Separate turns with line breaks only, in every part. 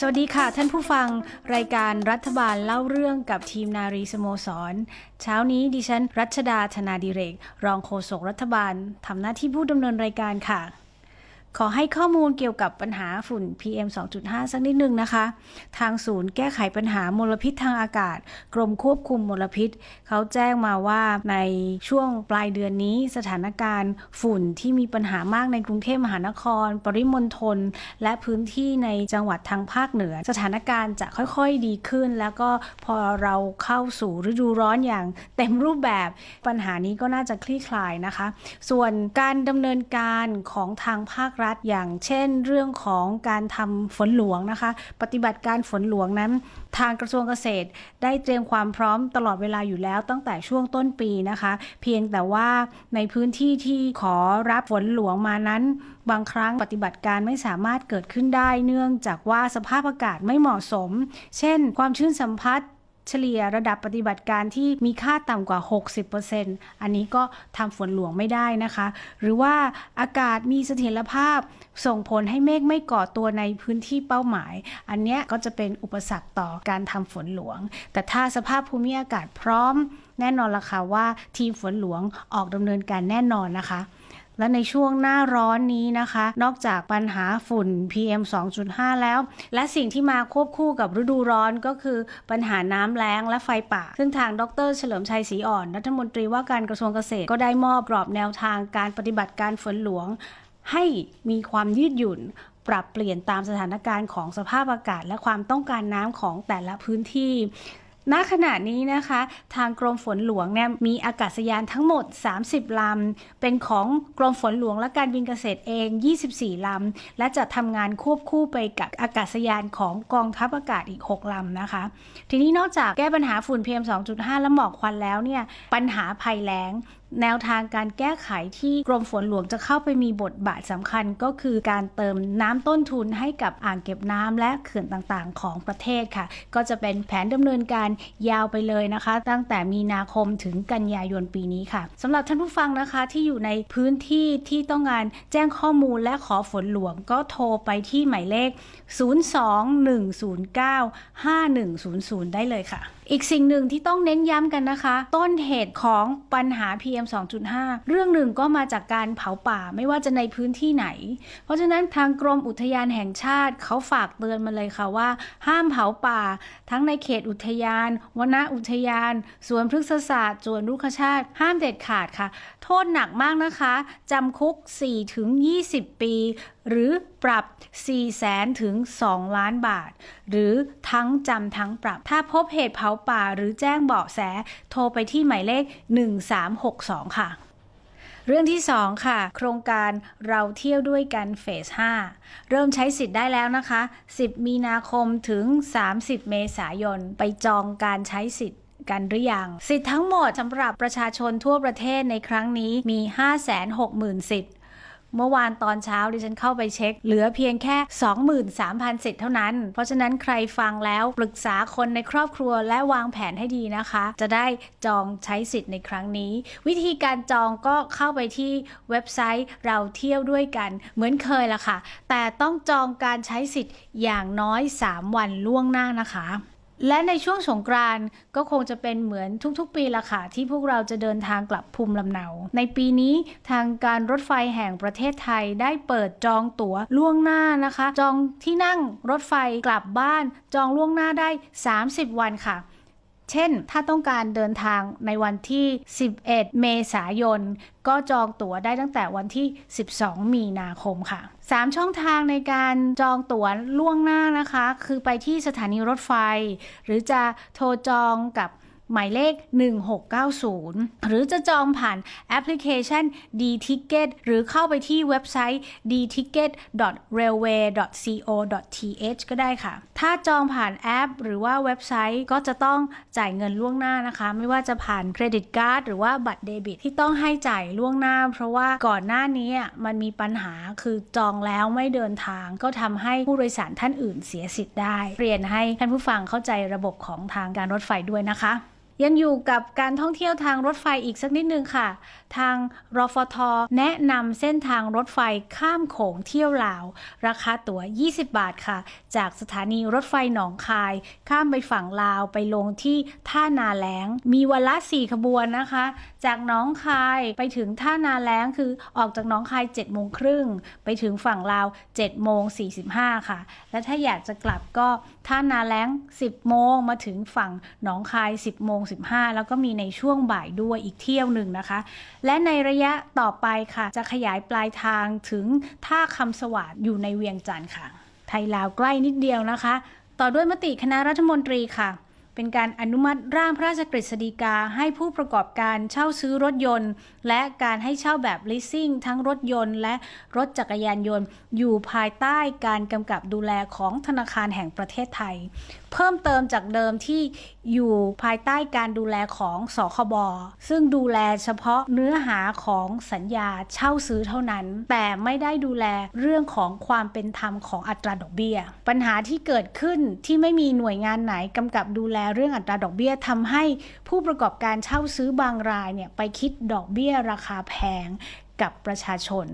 สวัสดีค่ะ ท่านผู้ฟังรายการรัฐบาลเล่าเรื่องกับทีมนารีสโมสร เช้านี้ดิฉัน รัชดาธนาดิเรก รองโฆษกรัฐบาลทำหน้าที่ผู้ดำเนินรายการค่ะ ขอให้ข้อมูลเกี่ยวกับปัญหาฝุ่น PM 2.5 สักนิดนึงนะคะ ทางศูนย์แก้ไขปัญหามลพิษทางอากาศ กรมควบคุมมลพิษ เขาแจ้งมาว่าในช่วงปลายเดือนนี้สถานการณ์ฝุ่นที่มีปัญหามากในกรุงเทพมหานคร ปริมณฑลและพื้นที่ในจังหวัดทางภาคเหนือ สถานการณ์จะค่อยๆดีขึ้น แล้วก็พอเราเข้าสู่ฤดูร้อนอย่างเต็มรูปแบบปัญหานี้ก็น่าจะคลี่คลายนะคะ ส่วนการดำเนินการของทางภาครัฐอย่างเช่น เรื่องของการทำฝนหลวงนะคะ ปฏิบัติการฝนหลวงนั้น ทางกระทรวงเกษตรได้เตรียมความพร้อมตลอดเวลาอยู่แล้วตั้งแต่ช่วงต้นปีนะคะ เพียงแต่ว่าในพื้นที่ที่ขอรับฝนหลวงมานั้น บางครั้งปฏิบัติการไม่สามารถเกิดขึ้นได้ เนื่องจากว่าสภาพอากาศไม่เหมาะสม เช่น ความชื้นสัมพัทธ์ เฉลี่ยระดับปฏิบัติการที่มีค่าต่ำกว่า 60%อันนี้ก็ทำฝนหลวงไม่ได้นะคะ หรือว่าอากาศมีเสถียรภาพส่งผลให้เมฆไม่ก่อตัวในพื้นที่เป้าหมาย อันนี้ก็จะเป็นอุปสรรคต่อการทำฝนหลวง แต่ถ้าสภาพภูมิอากาศพร้อม แน่นอนละค่ะว่าทีมฝนหลวงออกดำเนินการแน่นอนนะคะ และในช่วงหน้าร้อนนี้นะคะ นอกจากปัญหาฝุ่น PM 2.5 แล้ว และสิ่งที่มาควบคู่กับฤดูร้อนก็คือปัญหาน้ำแล้งและไฟป่า ซึ่งทางดร เฉลิมชัยศรีอ่อน รัฐมนตรีว่าการกระทรวงเกษตร ก็ได้มอบกรอบแนวทางการปฏิบัติการฝนหลวง ให้มีความยืดหยุ่นปรับเปลี่ยนตามสถานการณ์ของสภาพอากาศ และความต้องการน้ำของแต่ละพื้นที่ ณขณะนี้นะคะ ทางกรมฝนหลวงเนี่ยมีอากาศยานทั้งหมด 30 ลำ เป็นของกรมฝนหลวงและการบินเกษตรเอง 24 ลำ และจะทำงานควบคู่ไปกับอากาศยานของกองทัพอากาศอีก 6 ลำนะคะ ทีนี้นอกจากแก้ปัญหาฝุ่น PM 2.5 และหมอกควันแล้วเนี่ยปัญหาภัยแล้งแนวทางการแก้ไขที่กรมฝนหลวงจะเข้าไปมีบทบาทสำคัญก็คือการเติมน้ำต้นทุนให้กับอ่างเก็บน้ำและเขื่อนต่างๆ ของประเทศค่ะ ก็จะเป็นแผนดำเนินการยาวไปเลยนะคะ ตั้งแต่มีนาคมถึงกันยายนปีนี้ค่ะสำหรับท่านผู้ฟังนะคะที่อยู่ในพื้นที่ที่ต้องการแจ้งข้อมูลและขอฝนหลวงก็โทรไปที่หมายเลข 021095100 ได้เลยค่ะ อีกสิ่งหนึ่งที่ต้องเน้นย้ำกันนะคะ ต้นเหตุของปัญหา PM 2.5 เรื่องหนึ่งก็มาจากการเผาป่าไม่ว่าจะในพื้นที่ไหน เพราะฉะนั้นทางกรมอุทยานแห่งชาติเขาฝากเตือนมาเลยค่ะว่า ห้ามเผาป่า ทั้งในเขตอุทยานวนอุทยานสวนพฤกษศาสตร์สวนรุกขชาติ ห้ามเด็ดขาดค่ะ โทษหนักมากนะคะจำคุก 4-20 ปี หรือปรับ4แสนถึง 2 ล้านบาท หรือทั้งจำทั้งปรับ ถ้าพบเหตุเผาป่าหรือแจ้งเบาะแส โทรไปที่หมายเลข 1362 ค่ะเรื่องที่ 2 ค่ะ โครงการเราเที่ยวด้วยกันเฟส 5 เริ่มใช้สิทธิ์ได้แล้วนะคะ 10 มีนาคมถึง 30 เมษายน ไปจองการใช้สิทธิ์กันหรือยัง สิทธิ์ทั้งหมดสำหรับประชาชนทั่วประเทศในครั้งนี้มี 560,000สิทธิ์ เมื่อวานตอนเช้าดิฉันเข้าไปเช็ค เหลือเพียงแค่ 23,000สิทธิ์เท่านั้น เพราะฉะนั้นใครฟังแล้วปรึกษาคนในครอบครัวและวางแผนให้ดีนะคะ จะได้จองใช้สิทธิ์ในครั้งนี้ วิธีการจองก็เข้าไปที่เว็บไซต์เราเที่ยวด้วยกันเหมือนเคยละค่ะ แต่ต้องจองการใช้สิทธิ์อย่างน้อย 3 วันล่วงหน้านะคะ และในช่วงสงกรานต์ก็คงจะเป็นเหมือนทุกๆ ปีละค่ะที่พวกเราจะเดินทางกลับภูมิลำเนา ในปีนี้ทางการรถไฟแห่งประเทศไทยได้เปิดจองตั๋วล่วงหน้านะคะ จองที่นั่งรถไฟกลับบ้าน จองล่วงหน้าได้ 30 วันค่ะ เช่น ถ้าต้องการเดินทางในวันที่ 11 เมษายน ก็จองตั๋วได้ตั้งแต่วันที่ 12 มีนาคมค่ะ 3 ช่องทางในการจองตั๋วล่วงหน้านะคะ คือไปที่สถานีรถไฟ หรือจะโทรจองกับ หมายเลข 1690 หรือจะจองผ่านแอปพลิเคชัน D-Ticket หรือเข้าไปที่เว็บไซต์ dticket.railway.co.th ก็ได้ค่ะ ถ้าจองผ่านแอป หรือว่าเว็บไซต์ก็จะต้องจ่ายเงินล่วงหน้านะคะ ไม่ว่าจะผ่านเครดิตการ์ดหรือว่าบัตรเดบิตที่ต้องให้จ่ายล่วงหน้า เพราะว่าก่อนหน้านี้มันมีปัญหาคือจองแล้วไม่เดินทาง ก็ทำให้ผู้โดยสารท่านอื่นเสียสิทธิ์ได้ เรียนให้ท่านผู้ฟังเข้าใจระบบของทางการรถไฟด้วยนะคะ ยังอยู่กับการท่องเที่ยวทางรถไฟอีกสักนิดนึงค่ะ ทางรฟท แนะนำเส้นทางรถไฟข้ามโขงเที่ยวลาว ราคาตั๋ว 20 บาทค่ะ จากสถานีรถไฟหนองคาย ข้ามไปฝั่งลาวไปลงที่ท่านาแล้ง มีวันละ 4 ขบวนนะคะ จากหนองคายไปถึงท่านาแล้งคือออกจากหนองคาย7โมงครึ่งไปถึงฝั่งลาว7โมง45 ค่ะ และถ้าอยากจะกลับก็ท่านาแล้ง 10 โมงมาถึงฝั่งหนองคาย 10โมง15 แล้วก็มีในช่วงบ่ายด้วยอีกเที่ยวหนึ่งนะคะ และในระยะต่อไปค่ะ จะขยายปลายทางถึงท่าคำสวัสดอยู่ในเวียงจันทร์ค่ะ ไทยลาวใกล้นิดเดียวนะคะ ต่อด้วยมติคณะรัฐมนตรีค่ะเป็นการอนุมัติร่างพระราชกฤษฎีกาให้ผู้ประกอบการเช่าซื้อรถยนต์ และการให้เช่าแบบ leasing ทั้งรถยนต์และรถจักรยานยนต์ อยู่ภายใต้การกำกับดูแลของธนาคารแห่งประเทศไทย เพิ่มเติมจากเดิมที่อยู่ภายใต้การดูแลของสคบซึ่งดูแลเฉพาะเนื้อหาของสัญญาเช่าซื้อเท่านั้น แต่ไม่ได้ดูแลเรื่องของความเป็นธรรมของอัตราดอกเบี้ย ปัญหาที่เกิดขึ้นที่ไม่มีหน่วยงานไหนกำกับดูแลเรื่องอัตราดอกเบี้ยทำให้ผู้ประกอบการเช่าซื้อบางรายเนี่ยไปคิดดอกเบี้ยราคาแพง กับประชาชน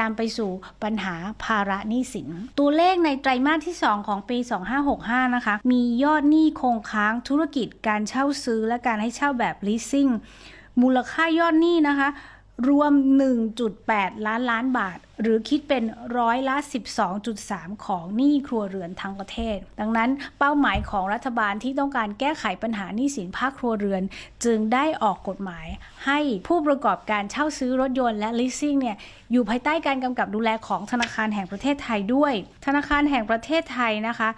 นำไปสู่ปัญหาภาระหนี้สิน ตัวเลขในไตรมาสที่ 2 ของปี 2565 นะคะ มียอดหนี้คงค้างธุรกิจการเช่าซื้อและการให้เช่าแบบ leasing มูลค่ายอดหนี้นะคะ รวม 1.8 ล้านล้านบาท หรือคิดเป็นร้อยละ 12.3 ของหนี้ครัวเรือนทั้งประเทศ ดังนั้นเป้าหมายของรัฐบาลที่ต้องการแก้ไขปัญหาหนี้สินภาคครัวเรือน จึงได้ออกกฎหมาย ให้ผู้ประกอบการเช่าซื้อรถยนต์และ leasing เนี่ยอยู่ภายใต้การกำกับดูแลของธนาคารแห่งประเทศไทยด้วย ธนาคารแห่งประเทศไทยนะคะ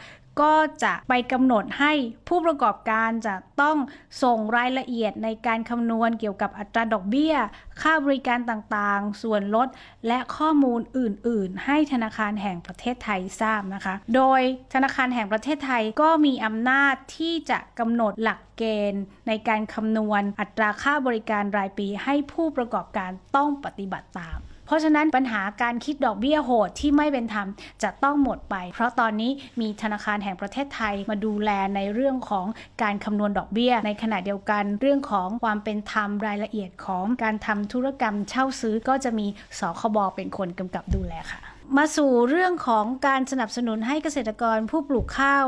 ก็จะไปกำหนดให้ผู้ประกอบการจะต้องส่งรายละเอียดในการคำนวณเกี่ยวกับอัตราดอกเบี้ย ค่าบริการต่างๆ ส่วนลด และข้อมูลอื่น ๆ ให้ธนาคารแห่งประเทศไทยทราบนะคะ โดยธนาคารแห่งประเทศไทยก็มีอำนาจที่จะกำหนดหลักเกณฑ์ในการคำนวณอัตราค่าบริการรายปีให้ผู้ประกอบการต้องปฏิบัติตาม เพราะฉะนั้นปัญหาการคิดดอกเบี้ยโหดที่ไม่เป็นธรรมจะต้องหมดไป เพราะตอนนี้มีธนาคารแห่งประเทศไทยมาดูแลในเรื่องของการคำนวณดอกเบี้ย ในขณะเดียวกันเรื่องของความเป็นธรรมรายละเอียดของการทำธุรกรรมเช่าซื้อก็จะมีสคบเป็นคนกำกับดูแลค่ะมาสู่เรื่องของการสนับสนุนให้เกษตรกรผู้ปลูกข้าว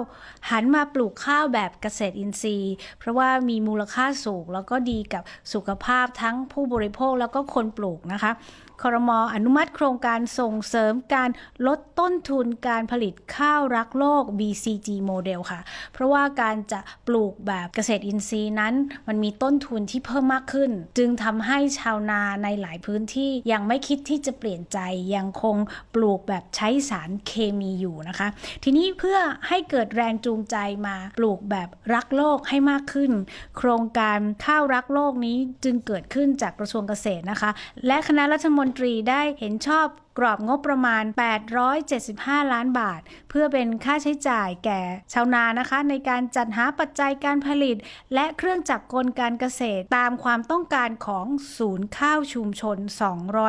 หันมาปลูกข้าวแบบเกษตรอินทรีย์ เพราะว่ามีมูลค่าสูงแล้วก็ดีกับสุขภาพทั้งผู้บริโภคแล้วก็คนปลูกนะคะ ครมอนุมัติโครงการส่งเสริมการลดต้นทุนการผลิตข้าวรักโลก BCG โมเดลค่ะ เพราะว่าการจะปลูกแบบเกษตรอินทรีย์นั้น มันมีต้นทุนที่เพิ่มมากขึ้น จึงทำให้ชาวนาในหลายพื้นที่ยังไม่คิดที่จะเปลี่ยนใจยังคงปลูกแบบใช้สารเคมีอยู่นะคะ ทีนี้เพื่อให้เกิดแรงจูงใจมาปลูกแบบรักโลกให้มากขึ้น โครงการข้าวรักโลกนี้จึงเกิดขึ้นจากกระทรวงเกษตรนะคะ และคณะรัฐมนตรีได้เห็นชอบ กรอบงบประมาณ 875 ล้านบาท เพื่อเป็นค่าใช้จ่ายแก่ชาวนานะคะ ในการจัดหาปัจจัยการผลิต และเครื่องจักรกลการเกษตรตามความต้องการของศูนย์ข้าวชุมชน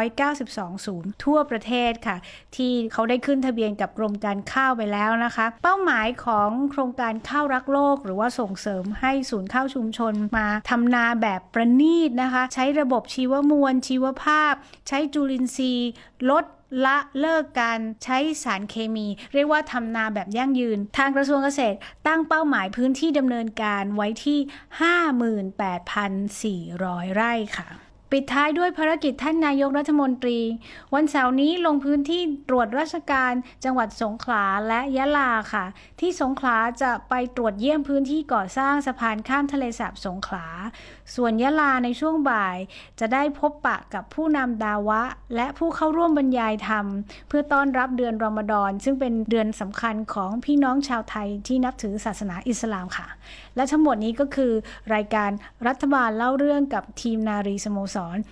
292 ศูนย์ทั่วประเทศค่ะ ที่เขาได้ขึ้นทะเบียนกับกรมการข้าวไปแล้วนะคะ เป้าหมายของโครงการข้าวรักโลก หรือว่าส่งเสริมให้ศูนย์ข้าวชุมชนมาทำนาแบบประณีตนะคะ ใช้ระบบชีวมวลชีวภาพ ใช้จุลินทรีย์ ลด ละเลิกการใช้สารเคมี เรียกว่าทำนาแบบยั่งยืน ทางกระทรวงเกษตรตั้งเป้าหมายพื้นที่ดำเนินการไว้ที่ 58,400 ไร่ค่ะ ปิดท้ายด้วยภารกิจท่านนายกรัฐมนตรี วันเสาร์นี้ลงพื้นที่ตรวจราชการจังหวัดสงขลาและยะลาค่ะ ที่สงขลาจะไปตรวจเยี่ยมพื้นที่ก่อสร้างสะพานข้ามทะเลสาบสงขลา ส่วนยะลาในช่วงบ่าย จะได้พบปะกับผู้นำดาวะ และผู้เข้าร่วมบรรยายธรรม เพื่อต้อนรับเดือนรอมฎอนซึ่งเป็นเดือนสำคัญของพี่น้องชาวไทยที่นับถือศาสนาอิสลามค่ะ และทั้งหมดนี้ก็คือรายการรัฐบาลเล่าเรื่องกับทีมนารีสโมสร on